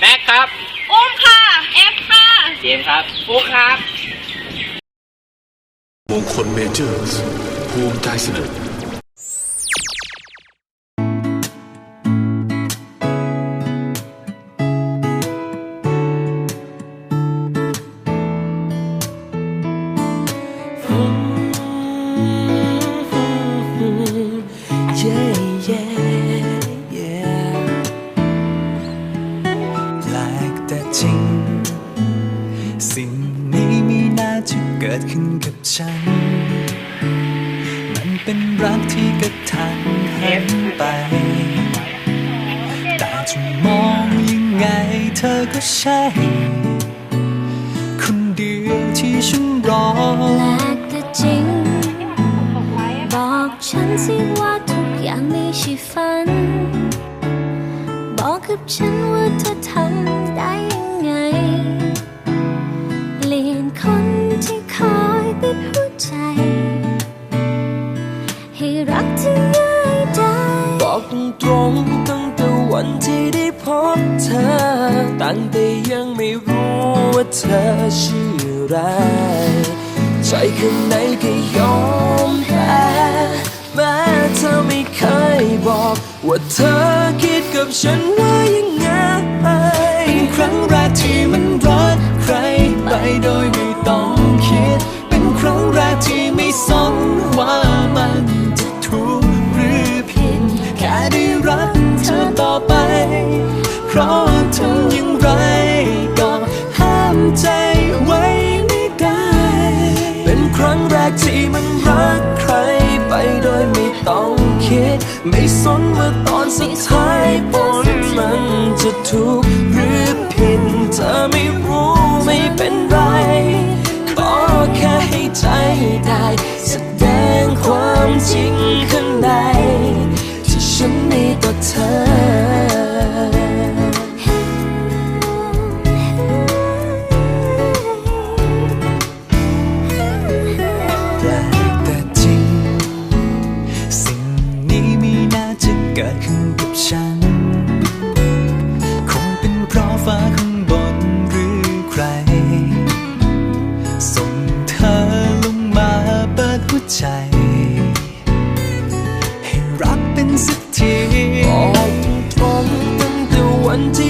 แม็กครับอุ้มค่ะ เอฟค่ะ เจมส์ครับฟุกครับ มงคลเมเจอร์สภูมิใจเสนอ จริง สิ่งนี้ม่น่าจะเกิดขึ้นกับฉัน มันเป็นรักที่กระทันหันไป แต่จะมองยังไงเธอก็ใช่ คนเดียวที่ฉันรอแปลกแต่จริง บอกฉันสิว่าทุกอย่างไม่ใช่ฝัน บอกกับฉันว่าเธอทำได้ ที่ง่ายได้บอกตรงๆตั้งแต่วันที่ได้พบเธอ ตั้งแต่ยังไม่รู้ว่าเธอชื่ออะไร ใจข้างในก็ยอมแพ้แม้เธอไม่เคยบอก ว่าเธอคิดกับฉันว่ายังไงเป็นครั้งแรกที่มัน ไม่สนว่าตอนสุดท้ายผลมันจะถูก ฟ้าข้างบนหรือใคร ส่งเธอลงมาเปิดหัวใจ ให้รักเป็นสักทีบอกตรงตั้งแต่วันที่